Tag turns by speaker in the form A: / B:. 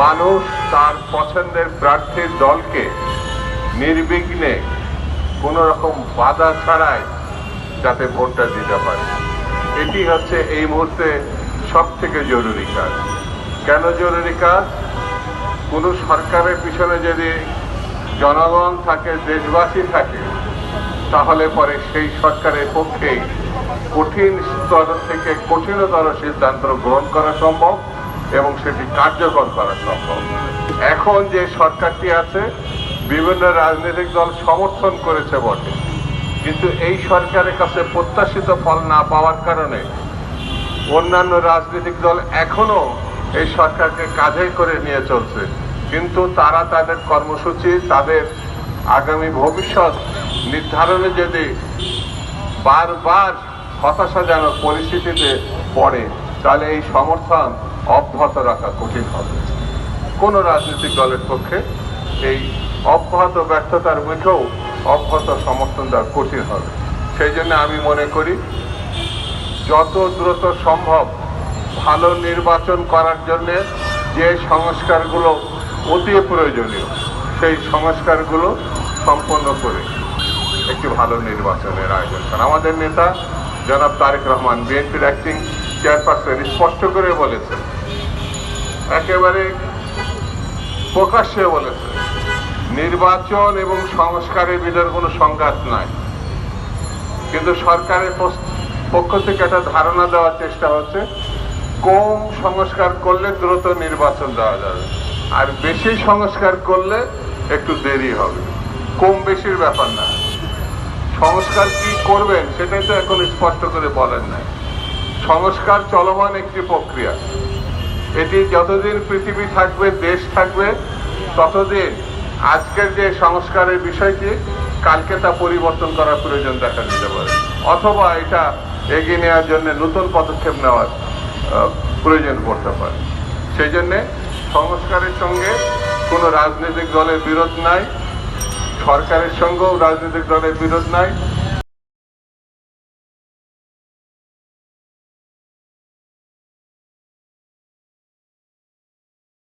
A: মানুষ তার পছন্দের প্রার্থীর দলকে নির্বিঘ্নে কোনো রকম বাধা ছাড়াই যাতে ভোটটা দিতে পারে। এটি হচ্ছে এই মুহূর্তে সব থেকে জরুরি কাজ। কেন জরুরি কাজ? কোনো সরকারের পিছনে যদি জনগণ থাকে, দেশবাসী থাকে, তাহলে পরে সেই সরকারের পক্ষে কঠিন স্তর থেকে কঠিনতর সিদ্ধান্ত গ্রহণ করা সম্ভব। এবং সেটি কার্যকর করা সম্ভব। এখন যে সরকারটি আছে, বিভিন্ন রাজনৈতিক দল সমর্থন করেছে বটে। কিন্তু এই সরকারের কাছে প্রত্যাশিত ফল না পাওয়ার কারণে অন্যান্য রাজনৈতিক দল এখনও এই সরকারকে কাঁধে করে নিয়ে চলছে। কিন্তু তারা তাদের কর্মসূচি, তাদের আগামী ভবিষ্যৎ নির্ধারণে যদি বারবার হতাশাজনক পরিস্থিতিতে পড়ে, তাহলে এই সমর্থন অব্যাহত রাখা কঠিন হবে। কোন রাজনৈতিক দলের পক্ষে এই অব্যাহত ব্যর্থতার মুখেও অব্যাহত সমর্থন দেওয়া কঠিন হবে। সেই জন্য আমি মনে করি, যত দ্রুত সম্ভব ভালো নির্বাচন করার জন্য যে সংস্কারগুলো অতি প্রয়োজনীয়, সেই সংস্কারগুলো সম্পন্ন করে একটি ভালো নির্বাচনের আয়োজন করা। আমাদের নেতা জনাব তারেক রহমান, বিএনপির অ্যাক্টিং চেয়ারপারসন স্পষ্ট করে বলেছেন একেবারে প্রকাশ্যে বলেছে, নির্বাচন এবং সংস্কারের ভিতর কোনো সংঘাত নাই। কিন্তু সরকারের পক্ষ থেকে একটা ধারণা দেওয়ার চেষ্টা হচ্ছে, কম সংস্কার করলে দ্রুত নির্বাচন দেওয়া যাবে। আর বেশি সংস্কার করলে একটু দেরি হবে। কম বেশির ব্যাপার না। সংস্কার কি করবেন সেটাই তো এখন স্পষ্ট করে বলেন না সংস্কার চলমান একটি প্রক্রিয়া। এটি যতদিন পৃথিবী থাকবে, দেশ থাকবে, ততদিন আজকের যে সংস্কারের বিষয়টি, কালকে তা পরিবর্তন করার প্রয়োজন দেখা দিতে পারে। অথবা এটা এগিয়ে নেওয়ার জন্য নতুন পদক্ষেপ নেওয়ার প্রয়োজন পড়তে পারে। সেই জন্যে সংস্কারের সঙ্গে কোনো রাজনৈতিক দলের বিরোধ নাই, সরকারের সঙ্গেও রাজনৈতিক দলের বিরোধ নাই